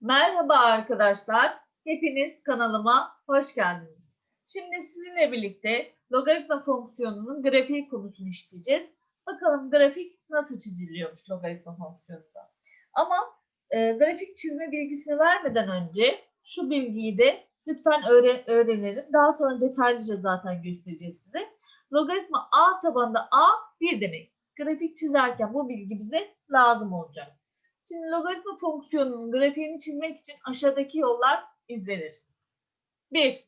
Merhaba arkadaşlar. Hepiniz kanalıma hoş geldiniz. Şimdi sizinle birlikte logaritma fonksiyonunun grafiği konusunu işleyeceğiz. Bakalım grafik nasıl çiziliyormuş logaritma fonksiyonunda. Ama e, grafik çizme bilgisini vermeden önce şu bilgiyi de lütfen öğre- öğrenelim. Daha sonra detaylıca zaten göstereceğiz size. Logaritma a tabanında a 1 demek. Grafik çizerken bu bilgi bize lazım olacak. Şimdi logaritma fonksiyonunun grafiğini çizmek için aşağıdaki yollar izlenir. 1.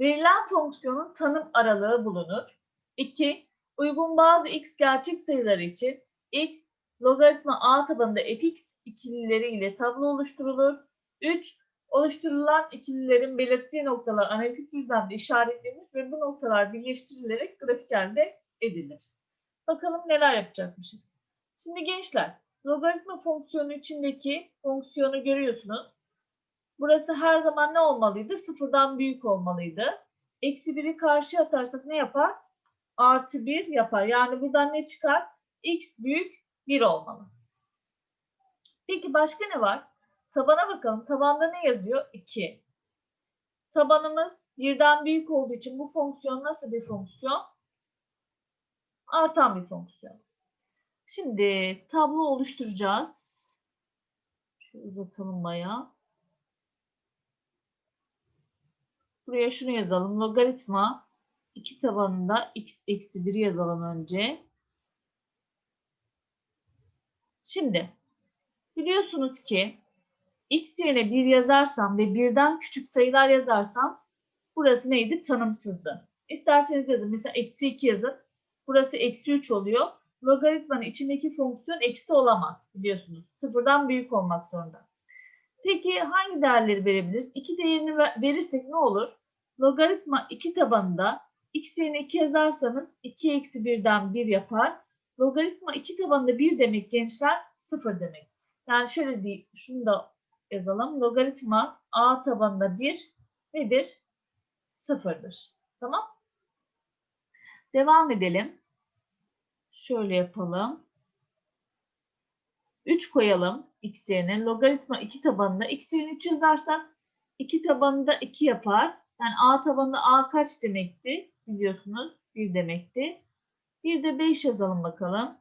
Verilen fonksiyonun tanım aralığı bulunur. 2. Uygun bazı x gerçek sayıları için x logaritma a tabanında fx ikilileri ile tablo oluşturulur. 3. Oluşturulan ikililerin belirttiği noktalar analitik düzlemde işaretlenir ve bu noktalar birleştirilerek grafik elde edilir. Bakalım neler yapacakmışız. Şimdi gençler, logaritma fonksiyonu içindeki fonksiyonu görüyorsunuz. Burası her zaman ne olmalıydı? Sıfırdan büyük olmalıydı. Eksi biri karşıya atarsak ne yapar? Artı bir yapar. Yani buradan ne çıkar? X büyük bir olmalı. Peki başka ne var? Tabana bakalım. Tabanda ne yazıyor? 2. Tabanımız birden büyük olduğu için bu fonksiyon nasıl bir fonksiyon? Artan bir fonksiyon. Şimdi tablo oluşturacağız. Şu uzatalım bayağı. Buraya şunu yazalım. Logaritma 2 tabanında x eksi 1 yazalım önce. Şimdi biliyorsunuz ki x yerine 1 yazarsam ve birden küçük sayılar yazarsam burası neydi? Tanımsızdı. İsterseniz yazın. Mesela eksi 2 yazın. Burası eksi 3 oluyor logaritmanın içindeki fonksiyon eksi olamaz biliyorsunuz. Sıfırdan büyük olmak zorunda. Peki hangi değerleri verebiliriz? İki değerini verirsek ne olur? Logaritma 2 tabanında x yerine 2 yazarsanız 2 eksi 1'den 1 yapar. Logaritma 2 tabanında 1 demek gençler 0 demek. Yani şöyle değil, şunu da yazalım. Logaritma a tabanında 1 nedir? 0'dır. Tamam. Devam edelim. Şöyle yapalım. 3 koyalım x yerine. Logaritma 2 tabanında x yerine 3 yazarsak 2 tabanında 2 yapar. Yani a tabanında a kaç demekti? Biliyorsunuz 1 demekti. Bir de 5 yazalım bakalım.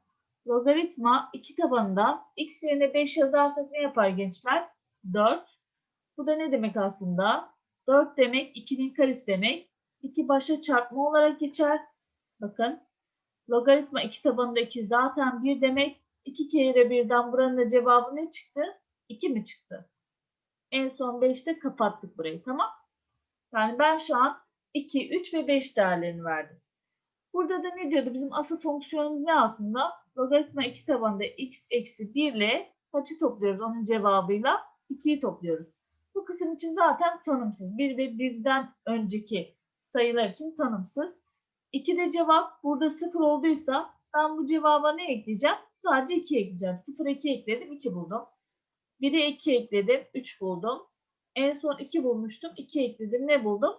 Logaritma 2 tabanında x yerine 5 yazarsak ne yapar gençler? 4. Bu da ne demek aslında? 4 demek 2'nin karesi demek. 2 başa çarpma olarak geçer. Bakın Logaritma 2 tabanında 2 zaten 1 demek. 2 kere birden buranın da cevabı ne çıktı? 2 mi çıktı? En son 5'te kapattık burayı tamam. Yani ben şu an 2, 3 ve 5 değerlerini verdim. Burada da ne diyordu? Bizim asıl fonksiyonumuz ne aslında? Logaritma 2 tabanında x eksi 1 ile kaçı topluyoruz? Onun cevabıyla 2'yi topluyoruz. Bu kısım için zaten tanımsız. 1 ve 1'den önceki sayılar için tanımsız. 2'de cevap burada 0 olduysa ben bu cevaba ne ekleyeceğim? Sadece 2 ekleyeceğim. 0 2 ekledim 2 buldum. 1'e 2 ekledim 3 buldum. En son 2 bulmuştum. 2 ekledim ne buldum?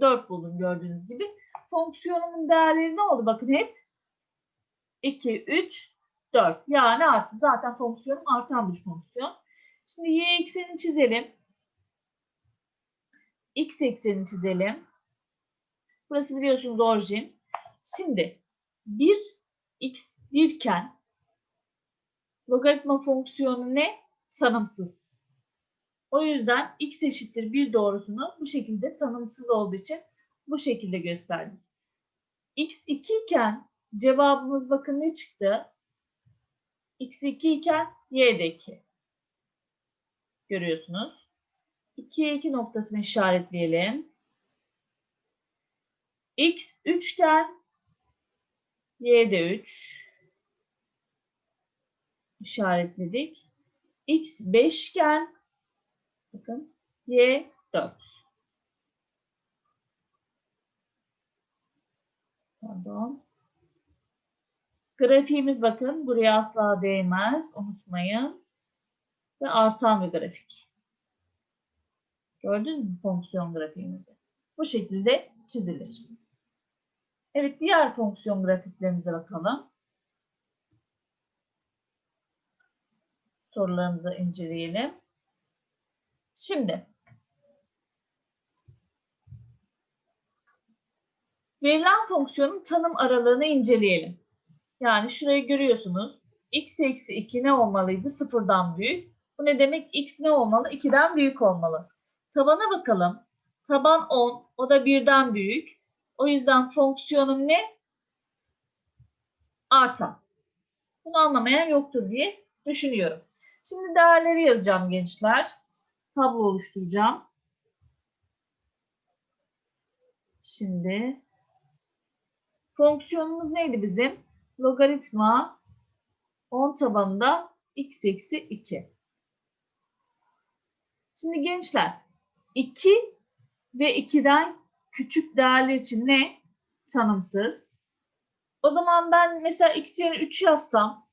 4 buldum gördüğünüz gibi. Fonksiyonumun değerleri ne oldu? Bakın hep 2, 3, 4. Yani arttı. Zaten fonksiyonum artan bir fonksiyon. Şimdi y eksenini çizelim. X eksenini çizelim. Burası biliyorsunuz orijin. Şimdi 1 x 1 iken logaritma fonksiyonu ne? Tanımsız. O yüzden x eşittir 1 doğrusunu bu şekilde tanımsız olduğu için bu şekilde gösterdik. x 2 iken cevabımız bakın ne çıktı? x 2 iken y de 2. Görüyorsunuz. 2'ye 2 noktasını işaretleyelim x üçgen y de 3 işaretledik. x beşgen bakın y 4. Pardon. Grafiğimiz bakın buraya asla değmez. Unutmayın. Ve artan bir grafik. Gördün mü fonksiyon grafiğimizi? Bu şekilde çizilir. Evet diğer fonksiyon grafiklerimize bakalım. Sorularımızı inceleyelim. Şimdi verilen fonksiyonun tanım aralığını inceleyelim. Yani şurayı görüyorsunuz. x eksi 2 ne olmalıydı? Sıfırdan büyük. Bu ne demek? x ne olmalı? 2'den büyük olmalı. Tabana bakalım. Taban 10. O da 1'den büyük. O yüzden fonksiyonum ne? Artan. Bunu anlamayan yoktur diye düşünüyorum. Şimdi değerleri yazacağım gençler. Tablo oluşturacağım. Şimdi fonksiyonumuz neydi bizim? Logaritma 10 tabanında x eksi 2. Şimdi gençler 2 ve 2'den küçük değerler için ne? Tanımsız. O zaman ben mesela x yerine 3 yazsam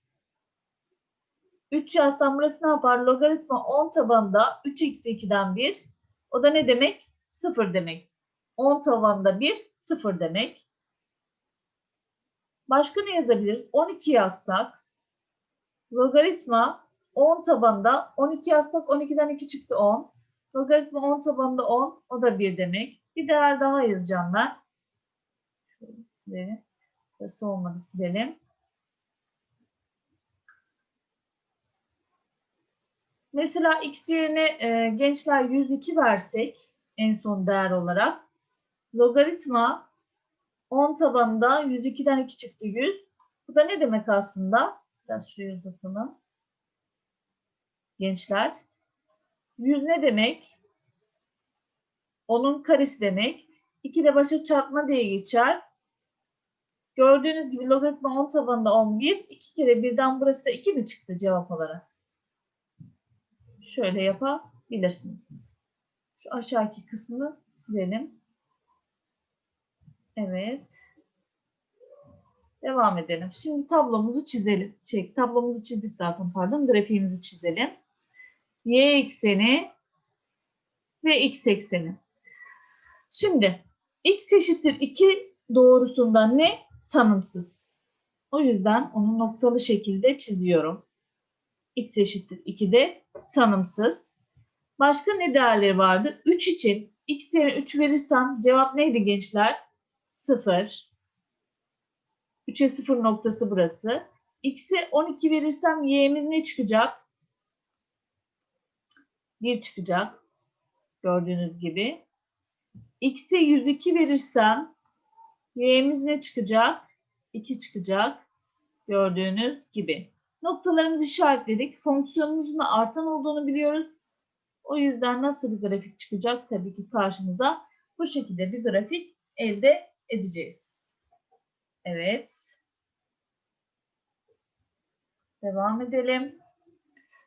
3 yazsam burası ne yapar? Logaritma 10 tabanında 3 eksi 2'den 1. O da ne demek? 0 demek. 10 tabanında 1, 0 demek. Başka ne yazabiliriz? 12 yazsak. Logaritma 10 tabanında 12 yazsak 12'den 2 çıktı 10. Logaritma 10 tabanında 10. O da 1 demek. Bir değer daha yazacağım ben. Şöyle silelim. Burası olmadı silelim. Mesela x yerine e, gençler 102 versek en son değer olarak logaritma 10 tabanında 102'den 2 çıktı 100. Bu da ne demek aslında? Biraz şuraya uzatalım. Gençler. 100 ne demek? Onun karesi demek. 2 de başa çarpma diye geçer. Gördüğünüz gibi logaritma 10 tabanında 11. 2 kere 1'den burası da 2 mi çıktı cevap olarak? Şöyle yapabilirsiniz. Şu aşağıki kısmını silelim. Evet. Devam edelim. Şimdi tablomuzu çizelim. Şey, tablomuzu çizdik zaten pardon. Grafiğimizi çizelim. Y ekseni ve x ekseni. Şimdi x eşittir 2 doğrusunda ne? Tanımsız. O yüzden onu noktalı şekilde çiziyorum. x eşittir 2 de tanımsız. Başka ne değerleri vardı? 3 için x yerine 3 verirsem cevap neydi gençler? 0. 3'e 0 noktası burası. X'e 12 verirsem y'miz ne çıkacak? 1 çıkacak. Gördüğünüz gibi. X'e 102 verirsem y'miz ne çıkacak? 2 çıkacak. Gördüğünüz gibi. Noktalarımızı işaretledik. Fonksiyonumuzun da artan olduğunu biliyoruz. O yüzden nasıl bir grafik çıkacak? Tabii ki karşımıza bu şekilde bir grafik elde edeceğiz. Evet. Devam edelim.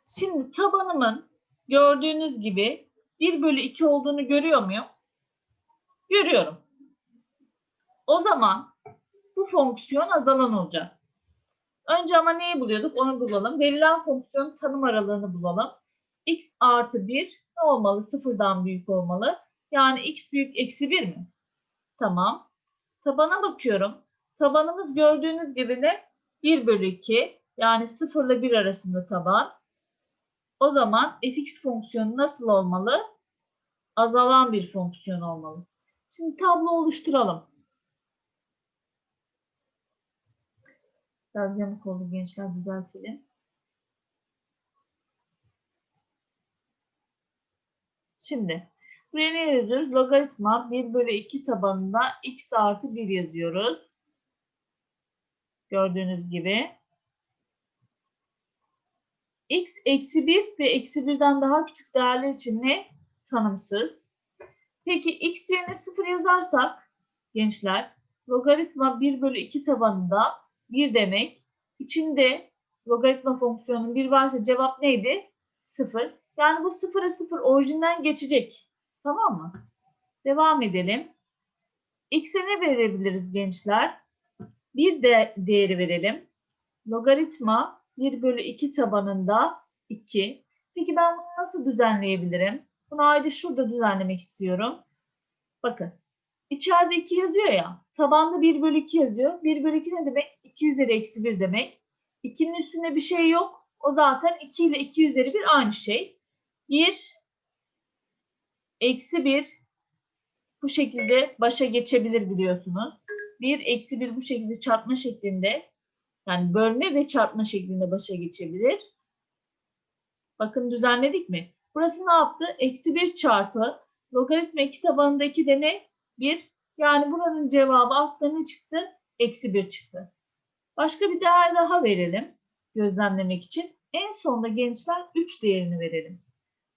Şimdi tabanımın gördüğünüz gibi 1 bölü 2 olduğunu görüyor muyum? Görüyorum. O zaman bu fonksiyon azalan olacak. Önce ama neyi buluyorduk onu bulalım. Verilen fonksiyonun tanım aralığını bulalım. x artı 1 ne olmalı? Sıfırdan büyük olmalı. Yani x büyük eksi 1 mi? Tamam. Tabana bakıyorum. Tabanımız gördüğünüz gibi ne? 1 bölü 2. Yani 0 ile 1 arasında taban. O zaman fx fonksiyonu nasıl olmalı? Azalan bir fonksiyon olmalı. Şimdi tablo oluşturalım. Biraz yamuk oldu gençler düzeltelim. Şimdi buraya ne yazıyoruz? Logaritma 1 bölü 2 tabanında x artı 1 yazıyoruz. Gördüğünüz gibi. x eksi 1 ve eksi 1'den daha küçük değerler için ne? Tanımsız. Peki x yerine 0 yazarsak gençler logaritma 1 bölü 2 tabanında 1 demek. İçinde logaritma fonksiyonunun 1 varsa cevap neydi? 0. Yani bu 0'a 0 orijinden geçecek. Tamam mı? Devam edelim. X'e ne verebiliriz gençler? Bir de değeri verelim. Logaritma 1 bölü 2 tabanında 2. Peki ben bunu nasıl düzenleyebilirim? Bunu ayrıca şurada düzenlemek istiyorum. Bakın. İçeride 2 yazıyor ya. Tabanda 1 bölü 2 yazıyor. 1 bölü 2 ne demek? 2 üzeri eksi 1 demek. 2'nin üstünde bir şey yok. O zaten 2 ile 2 üzeri 1 aynı şey. 1 eksi 1 bu şekilde başa geçebilir biliyorsunuz. 1 eksi 1 bu şekilde çarpma şeklinde yani bölme ve çarpma şeklinde başa geçebilir. Bakın düzenledik mi? Burası ne yaptı? Eksi 1 çarpı logaritma 2 tabanındaki de ne? 1. Yani buranın cevabı aslında ne çıktı? Eksi 1 çıktı. Başka bir değer daha verelim gözlemlemek için. En sonda gençler 3 değerini verelim.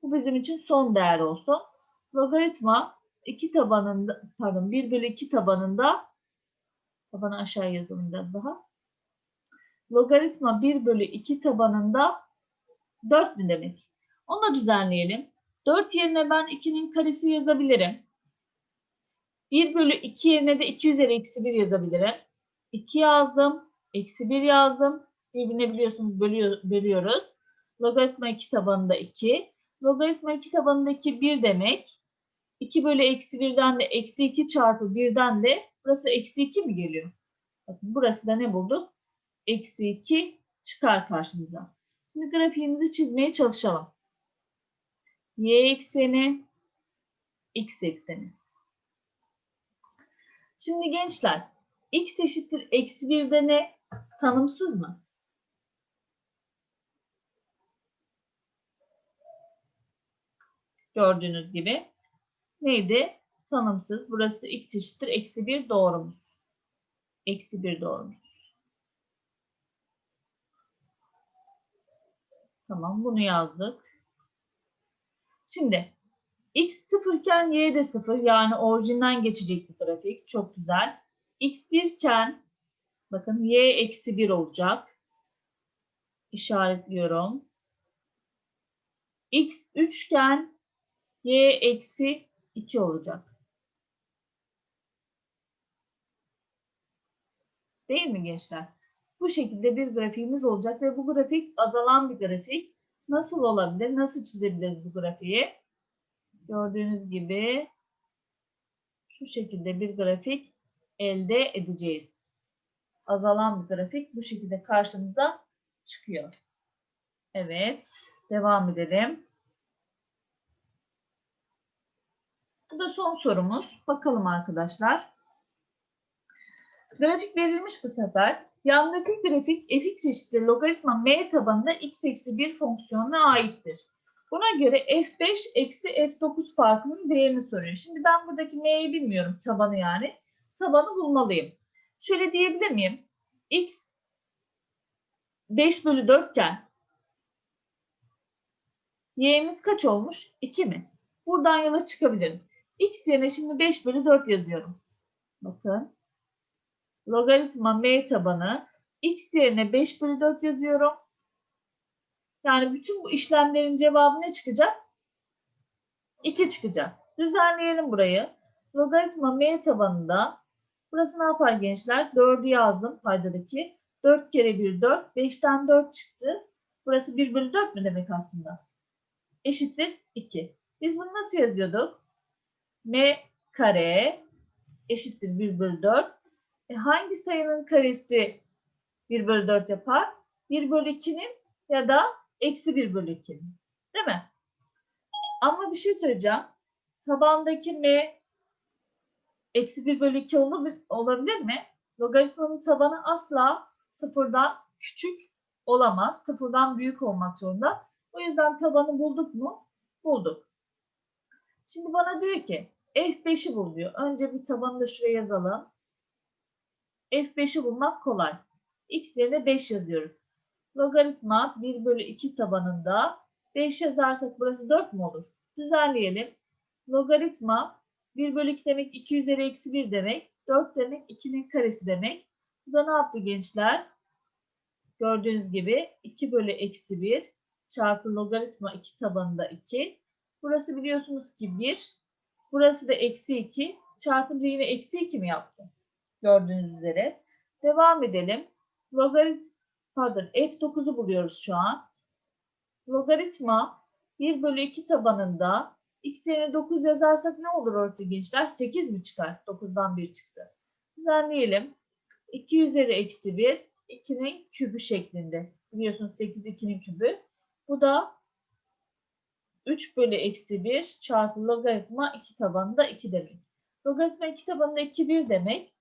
Bu bizim için son değer olsun. Logaritma 2 tabanında, pardon 1 bölü 2 tabanında tabanı aşağı yazalım biraz daha. Logaritma 1 bölü 2 tabanında 4 mü demek? Onu da düzenleyelim. 4 yerine ben 2'nin karesi yazabilirim. 1 bölü 2 yerine de 2 üzeri eksi 1 yazabilirim. 2 yazdım. Eksi 1 yazdım. Birbirine biliyorsunuz bölüyor, bölüyoruz. Logaritma 2 tabanında 2. Logaritma 2 tabanında 2 1 demek. 2 bölü eksi 1'den de eksi 2 çarpı 1'den de burası eksi 2 mi geliyor? Bakın burası da ne bulduk? Eksi 2 çıkar karşımıza. Şimdi grafiğimizi çizmeye çalışalım. Y ekseni, X ekseni. Şimdi gençler, X eşittir eksi 1'de ne? Tanımsız mı? Gördüğünüz gibi neydi? Tanımsız. Burası x eşittir. Eksi 1 doğrumuz. Eksi 1 doğrumuz. Tamam bunu yazdık. Şimdi x 0 iken y de 0 yani orijinden geçecek bir grafik. Çok güzel. x 1 iken bakın y eksi 1 olacak. İşaretliyorum. x 3 iken y eksi 2 olacak. Değil mi gençler? Bu şekilde bir grafiğimiz olacak ve bu grafik azalan bir grafik. Nasıl olabilir? Nasıl çizebiliriz bu grafiği? Gördüğünüz gibi şu şekilde bir grafik elde edeceğiz. Azalan bir grafik bu şekilde karşımıza çıkıyor. Evet, devam edelim. Bu da son sorumuz. Bakalım arkadaşlar. Grafik verilmiş bu sefer. Yandaki grafik fx eşittir logaritma m tabanında x eksi 1 fonksiyonuna aittir. Buna göre f5 eksi f9 farkının değerini soruyor. Şimdi ben buradaki m'yi bilmiyorum tabanı yani. Tabanı bulmalıyım. Şöyle diyebilir miyim? x 5 bölü 4 iken y'miz kaç olmuş? 2 mi? Buradan yola çıkabilirim. x yerine şimdi 5 bölü 4 yazıyorum. Bakın. Logaritma m tabanı x yerine 5 bölü 4 yazıyorum. Yani bütün bu işlemlerin cevabı ne çıkacak? 2 çıkacak. Düzenleyelim burayı. Logaritma m tabanında burası ne yapar gençler? 4'ü yazdım paydadaki. 4 kere 1 4. 5'ten 4 çıktı. Burası 1 bölü 4 mü demek aslında? Eşittir 2. Biz bunu nasıl yazıyorduk? m kare eşittir 1 bölü 4. E hangi sayının karesi 1 bölü 4 yapar? 1 bölü 2'nin ya da eksi 1 bölü 2'nin. Değil mi? Ama bir şey söyleyeceğim. Tabandaki m eksi 1 bölü 2 olabilir mi? Logaritmanın tabanı asla sıfırdan küçük olamaz. Sıfırdan büyük olmak zorunda. O yüzden tabanı bulduk mu? Bulduk. Şimdi bana diyor ki F5'i bul diyor. Önce bir tabanı da şuraya yazalım. F5'i bulmak kolay. X yerine 5 yazıyoruz. Logaritma 1 bölü 2 tabanında 5 yazarsak burası 4 mu olur? Düzenleyelim. Logaritma 1 bölü 2 demek 2 üzeri eksi 1 demek. 4 demek 2'nin karesi demek. Bu da ne yaptı gençler? Gördüğünüz gibi 2 bölü eksi 1 çarpı logaritma 2 tabanında 2. Burası biliyorsunuz ki 1. Burası da eksi 2. Çarpınca yine eksi 2 mi yaptı? Gördüğünüz üzere. Devam edelim. Logarit pardon F9'u buluyoruz şu an. Logaritma 1 bölü 2 tabanında x yerine 9 yazarsak ne olur orası gençler? 8 mi çıkar? 9'dan 1 çıktı. Düzenleyelim. 2 üzeri eksi 1 2'nin kübü şeklinde. Biliyorsunuz 8 2'nin kübü. Bu da 3 bölü eksi 1 çarpı logaritma 2 tabanında 2 demek. Logaritma 2 tabanında 2 1 demek.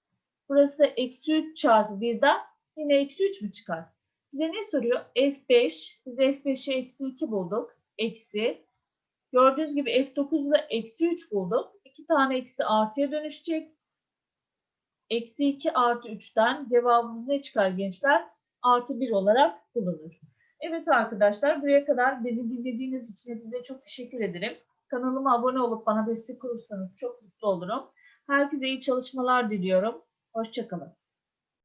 Burası da eksi 3 çarpı 1'den yine eksi 3 mü çıkar? Bize ne soruyor? F5. Biz F5'i eksi 2 bulduk. Eksi. Gördüğünüz gibi F9'u da eksi 3 bulduk. 2 tane eksi artıya dönüşecek. Eksi 2 artı 3'ten cevabımız ne çıkar gençler? Artı 1 olarak bulunur. Evet arkadaşlar buraya kadar beni dinlediğiniz için hepinize çok teşekkür ederim. Kanalıma abone olup bana destek olursanız çok mutlu olurum. Herkese iyi çalışmalar diliyorum. Hoşçakalın.